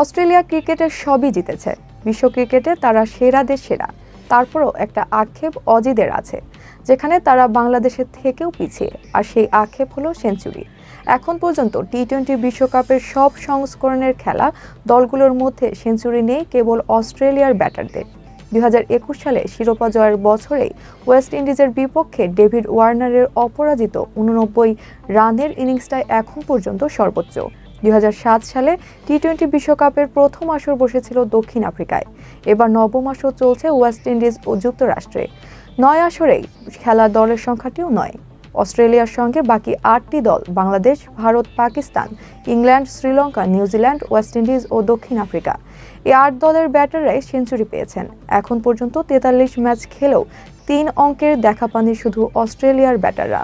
Australia ক্রিকেটের সবই জিতেছে। বিশ্ব ক্রিকেটে তারা সেরাদের সেরা। তারপরও একটা আক্ষেপ অজিদের আছে, যেখানে তারা বাংলাদেশের থেকেও পিছিয়ে, আর সেই আক্ষেপ হলো সেঞ্চুরি। এখন পর্যন্ত টি টোয়েন্টি বিশ্বকাপের সব সংস্করণের খেলা দলগুলোর মধ্যে সেঞ্চুরি নেই কেবল অস্ট্রেলিয়ার ব্যাটারদের। দুই হাজার একুশ সালে শিরোপা জয়ের বছরেই ওয়েস্ট ইন্ডিজের বিপক্ষে ডেভিড ওয়ার্নারের অপরাজিত উননব্বই রানের ইনিংসটাই এখন পর্যন্ত সর্বোচ্চ। দুই হাজার সাত সালে টি টোয়েন্টি বিশ্বকাপের প্রথম আসর বসেছিল দক্ষিণ আফ্রিকায়। এবার নবম আসর চলছে ওয়েস্ট ইন্ডিজ ও যুক্তরাষ্ট্রে। নয় আসরেই খেলার দলের সংখ্যাটিও নয়। অস্ট্রেলিয়ার সঙ্গে বাকি আটটি দল Bangladesh, Bharat, Pakistan, England, Sri Lanka, New Zealand, West Indies ও দক্ষিণ আফ্রিকা। এই আট দলের ব্যাটাররাই সেঞ্চুরি পেয়েছেন। এখন পর্যন্ত তেতাল্লিশ ম্যাচ খেলেও তিন অঙ্কের দেখা পাননি শুধু অস্ট্রেলিয়ার ব্যাটাররা।